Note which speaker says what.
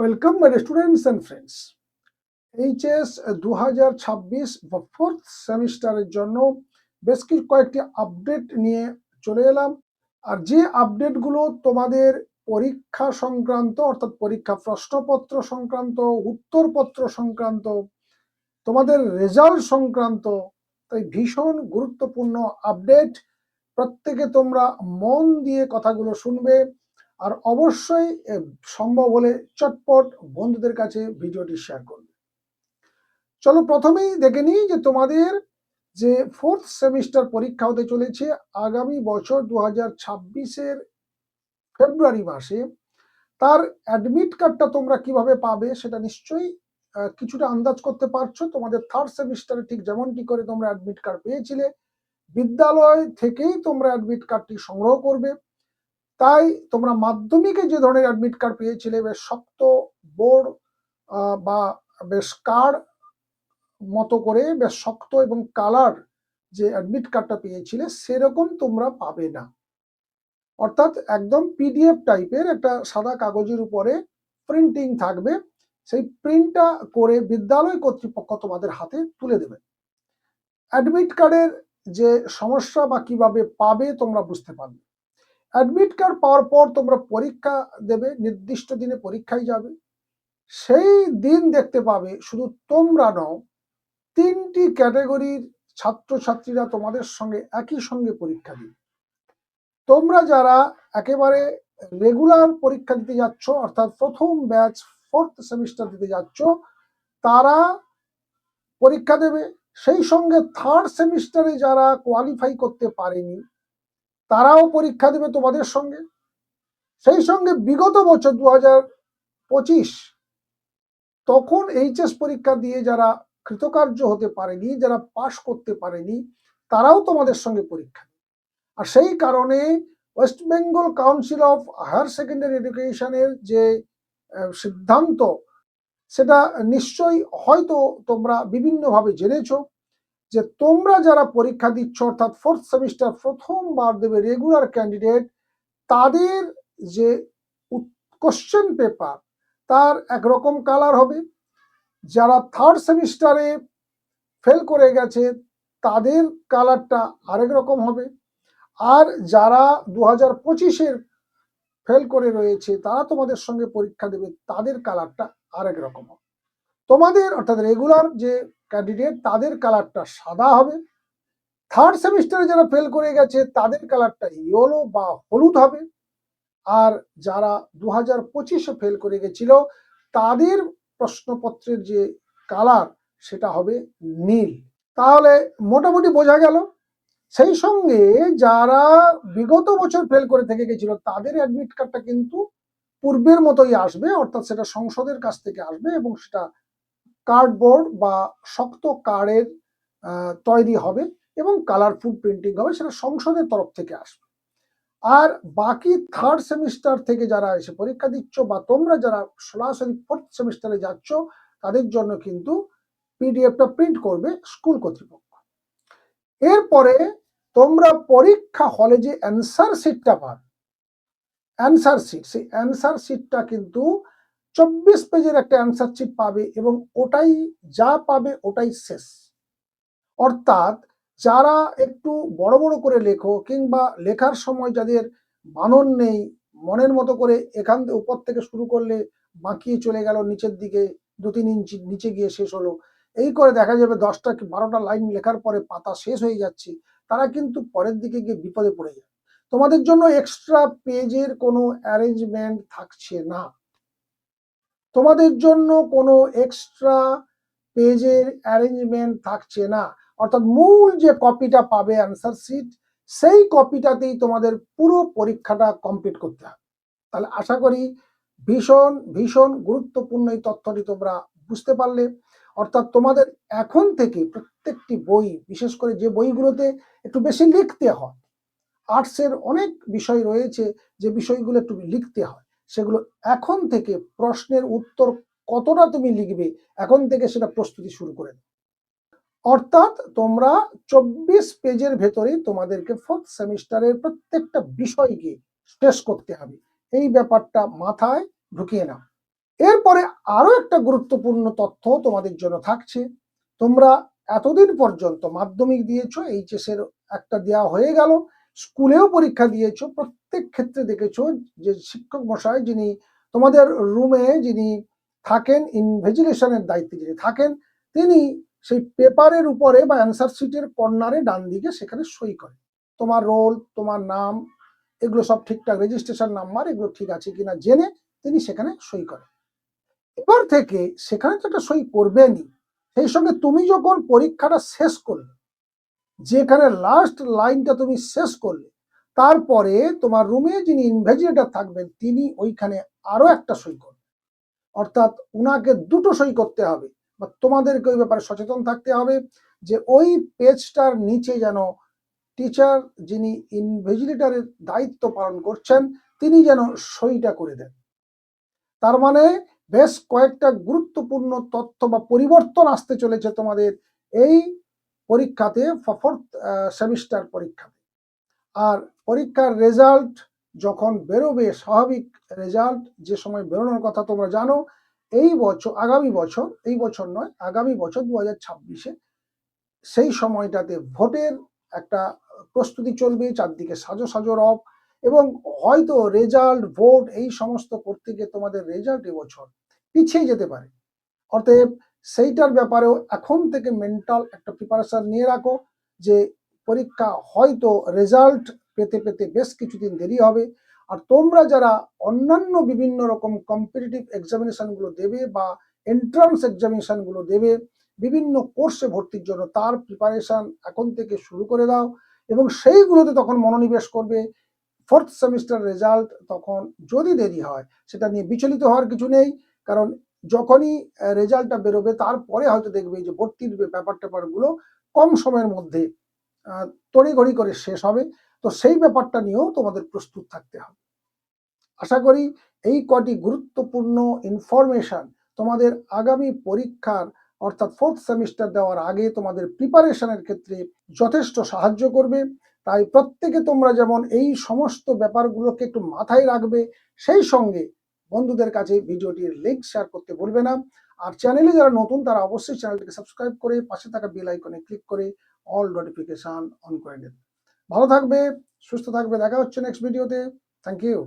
Speaker 1: Welcome my students and friends HS দু হাজার ছাব্বিশ বা ফোর্থ সেমিস্টারের জন্য বেশ কিছু কয়েকটি আপডেট নিয়ে চলে এলাম। আর যে আপডেটগুলো তোমাদের পরীক্ষা সংক্রান্ত, অর্থাৎ পরীক্ষা প্রশ্নপত্র সংক্রান্ত, উত্তরপত্র সংক্রান্ত, তোমাদের রেজাল্ট সংক্রান্ত, তাই ভীষণ গুরুত্বপূর্ণ আপডেট প্রত্যেকে তোমরা মন দিয়ে কথাগুলো শুনবে। আর অবশ্যই সম্ভব হলে চটপট বন্ধুদের কাছে ভিডিওটি শেয়ার করবে। চলো প্রথমেই দেখে নিই যে তোমাদের যে ফোর্থ সেমিস্টার পরীক্ষা হতে চলেছে আগামী বছর দু হাজার ছাব্বিশের ফেব্রুয়ারি মাসে, তার অ্যাডমিট কার্ডটা তোমরা কীভাবে পাবে সেটা নিশ্চয়ই কিছুটা আন্দাজ করতে পারছ। তোমাদের থার্ড সেমিস্টারে ঠিক যেমনটি করে তোমরা অ্যাডমিট কার্ড পেয়েছিলে। বিদ্যালয় থেকেই তোমরা অ্যাডমিট কার্ডটি সংগ্রহ করবে। তাই তোমরা মাধ্যমিকে যে ধরনের অ্যাডমিট কার্ড পেয়েছিলে, বেশ শক্ত বোর্ড বা বেশ কার্ড মতো করে, বেশ শক্ত এবং কালার যে অ্যাডমিট কার্ডটা পেয়েছিলে, সেরকম তোমরা পাবে না। অর্থাৎ একদম পিডিএফ টাইপের একটা সাদা কাগজের উপরে প্রিন্টিং থাকবে। সেই প্রিন্টটা করে বিদ্যালয় কর্তৃপক্ষ তোমাদের হাতে তুলে দেবে। অ্যাডমিট কার্ডের যে সমস্যা বা কীভাবে পাবে তোমরা বুঝতে পারবে। অ্যাডমিট কার্ড পাওয়ার পর তোমরা পরীক্ষা দেবে, নির্দিষ্ট দিনে পরীক্ষায় যাবে। সেই দিন দেখতে পাবে শুধু তোমরা নও, তিনটি ক্যাটাগরির ছাত্রছাত্রীরা তোমাদের সঙ্গে একই সঙ্গে পরীক্ষা দিবে। তোমরা যারা একেবারে রেগুলার পরীক্ষা দিতে যাচ্ছ, অর্থাৎ প্রথম ব্যাচ ফোর্থ সেমিস্টার দিতে যাচ্ছ, তারা পরীক্ষা দেবে। সেই সঙ্গে থার্ড সেমিস্টারে যারা কোয়ালিফাই করতে পারেনি তারাও পরীক্ষা দেবে তোমাদের সঙ্গে। সেই সঙ্গে বিগত বছর দু পঁচিশ তখন এইচএস পরীক্ষা দিয়ে যারা কৃতকার্য হতে পারেনি, যারা পাশ করতে পারেনি, তারাও তোমাদের সঙ্গে পরীক্ষা আর সেই কারণে West Bengal council of higher secondary এডুকেশনের যে সিদ্ধান্ত, সেটা নিশ্চয়ই হয়তো তোমরা বিভিন্নভাবে জেনেছো। যে তোমরা যারা পরীক্ষা দিচ্ছ, অর্থাৎ ফোর্থ সেমিস্টার প্রথমবার দেবে রেগুলার ক্যান্ডিডেট তাদের যে কোশ্চেন পেপার তার একরকম কালার হবে। যারা থার্ড সেমিস্টারে ফেল করে গেছে, তাদের কালারটা আরেক রকম হবে। আর যারা দু হাজার পঁচিশের ফেল করে রয়েছে, তারা তোমাদের সঙ্গে পরীক্ষা দেবে, তাদের কালারটা আরেক রকম হবে। তোমাদের অর্থাৎ রেগুলার যে ক্যান্ডিডেট তাদের কালারটা সাদা হবে। থার্ড সেমিস্টারে যারা ফেল করে গেছে, তাদের কালারটা ইয়েলো বা হলুদ হবে। আর যারা দু হাজার পঁচিশে ফেল করে গেছিল, তাদের প্রশ্নপত্রের যে কালার সেটা হবে নীল। তাহলে মোটামুটি বোঝা গেল। সেই সঙ্গে যারা বিগত বছর ফেল করে থেকে গেছিল, তাদের অ্যাডমিট কার্ডটা কিন্তু পূর্বের মতোই আসবে, অর্থাৎ সেটা সংসদের কাছ থেকে আসবে এবং সেটা কার্ডবোর্ড বা শক্ত কার্ডের আহ, তৈরি হবে এবং কালারফুল প্রিন্টিং হবে সেটা সংসদের তরফ থেকে আসবে। আর বাকি থার্ড সেমিস্টার থেকে যারা এসে পরীক্ষা দিচ্ছ বা তোমরা যারা সরাসরি ফোর্থ সেমিস্টারে যাচ্ছ তাদের জন্য কিন্তু পিডিএফটা প্রিন্ট করবে স্কুল কর্তৃপক্ষ। এরপরে তোমরা পরীক্ষা হলে যে অ্যান্সার শিটটা পাবে অ্যান্সার শিট সেই অ্যান্সার শিটটা কিন্তু চব্বিশ পেজের একটা অ্যান্সার শিট পাবে এবং ওটাই যা পাবে ওটাই শেষ। অর্থাৎ যারা একটু বড় বড় করে লেখো কিংবা লেখার সময় যাদের বানন নেই, মনের মতো করে এখান থেকে উপর থেকে শুরু করলে বাঁকিয়ে চলে গেল, নিচের দিকে দু তিন ইঞ্চি নিচে গিয়ে শেষ হলো। এই করে দেখা যাবে দশটা কি বারোটা লাইন লেখার পরে পাতা শেষ হয়ে যাচ্ছে, তারা কিন্তু পরের দিকে গিয়ে বিপদে পড়ে যায়। তোমাদের জন্য এক্সট্রা পেজের কোনো অ্যারেঞ্জমেন্ট থাকছে না। তোমাদের জন্য কোনো এক্সট্রা পেজের অ্যারেঞ্জমেন্ট থাকছে না। অর্থাৎ মূল যে কপিটা পাবে অ্যান্সার শিট সেই কপিটাতেই তোমাদের পুরো পরীক্ষাটা কমপ্লিট করতে হবে। তাহলে আশা করি ভীষণ ভীষণ গুরুত্বপূর্ণ এই তথ্যটি তোমরা বুঝতে পারলে। অর্থাৎ তোমাদের এখন থেকে প্রত্যেকটি বই, বিশেষ করে যে বইগুলোতে একটু বেশি লিখতে হয় আর্টসের অনেক বিষয় রয়েছে, যে বিষয়গুলো একটু লিখতে হয়। সেগুলো এখন থেকে প্রশ্নের উত্তর কতটা তুমি লিখবে, এখন থেকে সেটা প্রস্তুতি শুরু করে অর্থাৎ তোমরা চব্বিশ পেজের ভেতরেই তোমাদেরকে ফোর্থ সেমিস্টারের প্রত্যেকটা বিষয়কে শেষ করতে হবে। এই ব্যাপারটা মাথায় ঢুকিয়ে নাও। এরপরে আরও একটা গুরুত্বপূর্ণ তথ্য তোমাদের জন্য থাকছে। তোমরা এতদিন পর্যন্ত মাধ্যমিক দিয়েছ এইচএস এর একটা দেওয়া হয়ে গেল। স্কুলেও পরীক্ষা দিয়েছ, প্রত্যেক ক্ষেত্রে দেখেছ যে শিক্ষক মশাই যিনি তোমাদের রুমে যিনি থাকেন ইনভেজিলেশনের দায়িত্বে যিনি থাকেন, তিনি সেই পেপারের উপরে বা অ্যান্সার শিটের কর্নারে ডান দিকে সেখানে সই করে। তোমার রোল তোমার নাম, এগুলো সব ঠিকঠাক রেজিস্ট্রেশন নাম্বার এগুলো ঠিক আছে কিনা জেনে তিনি সেখানে সই করেন এবার থেকে সেখানে তো একটা সই করবেনই। সেই সঙ্গে তুমি যখন পরীক্ষাটা শেষ করলে যেখানে লাস্ট লাইনটা তুমি শেষ করলে, তারপরে তোমার রুমে যিনি ইনভেজিলেটর থাকবেন, তিনি ওইখানে আরও একটা সই করবেন অর্থাৎ উনাকে দুটো সই করতে হবে, বা তোমাদেরকে ওই ব্যাপারে সচেতন থাকতে হবে যে ওই পেজটার নিচে যেন টিচার যিনি ইনভেজিলেটরের দায়িত্ব পালন করছেন, তিনি যেন সইটা করে দেন। তার মানে বেশ কয়েকটা গুরুত্বপূর্ণ তথ্য বা পরিবর্তন আসতে চলেছে তোমাদের এই পরীক্ষাতে ফোর্থ সেমিস্টার পরীক্ষাতে। আর পরীক্ষার রেজাল্ট যখন বেরোবে, স্বাভাবিক রেজাল্ট যে সময় বেরোনোর কথা তোমরা জানো, এই বছর আগামী বছর, এই বছর নয়, আগামী বছর দু হাজার ছাব্বিশে সেই সময়টাতে ভোটের একটা প্রস্তুতি চলবে, চারদিকে সাজো সাজো রব এবং হয়তো রেজাল্ট ভোট এই সমস্ত করতে গিয়ে তোমাদের রেজাল্ট এবছর পিছিয়ে যেতে পারে। অতএব সেইটার ব্যাপারেও এখন থেকে মেন্টাল একটা প্রিপারেশন নিয়ে রাখো যে পরীক্ষা হয়তো রেজাল্ট পেতে পেতে বেশ কিছুদিন দেরি হবে। আর তোমরা যারা অন্যান্য বিভিন্ন রকম কম্পিটিটিভ এক্সামিনেশনগুলো দেবে বা এন্ট্রান্স এক্সামিনেশনগুলো দেবে, বিভিন্ন কোর্সে ভর্তির জন্য তার প্রিপারেশন এখন থেকে শুরু করে দাও এবং সেইগুলোতে তখন মনোনিবেশ করবে। ফোর্থ সেমিস্টার রেজাল্ট তখন যদি দেরি হয়, সেটা নিয়ে বিচলিত হওয়ার কিছু নেই। কারণ যখনই রেজাল্টটা বেরোবে তারপরে হয়তো দেখবে যে ভর্তির ব্যাপার ট্যাপারগুলো কম সময়ের মধ্যে তড়িঘড়ি করে শেষ হবে। তো সেই ব্যাপারটা নিয়েও তোমাদের প্রস্তুত থাকতে হবে। আশা করি এই কটি গুরুত্বপূর্ণ ইনফরমেশন তোমাদের আগামী পরীক্ষার, অর্থাৎ ফোর্থ সেমিস্টার দেওয়ার আগে তোমাদের প্রিপারেশনের ক্ষেত্রে যথেষ্ট সাহায্য করবে। তাই প্রত্যেকে তোমরা যেমন এই সমস্ত ব্যাপারগুলোকে একটু মাথায় রাখবে, সেই সঙ্গে বন্ধুদের কাছে ভিডিওটির লিঙ্ক শেয়ার করতে ভুলবে না। আর চ্যানেলে যারা নতুন, তারা অবশ্যই চ্যানেলটিকে সাবস্ক্রাইব করে পাশে থাকা বেল আইকনে ক্লিক করে অল নোটিফিকেশন অন করে নেবে ভালো থাকবে, সুস্থ থাকবে, দেখা হচ্ছে নেক্সট ভিডিওতে থ্যাংক ইউ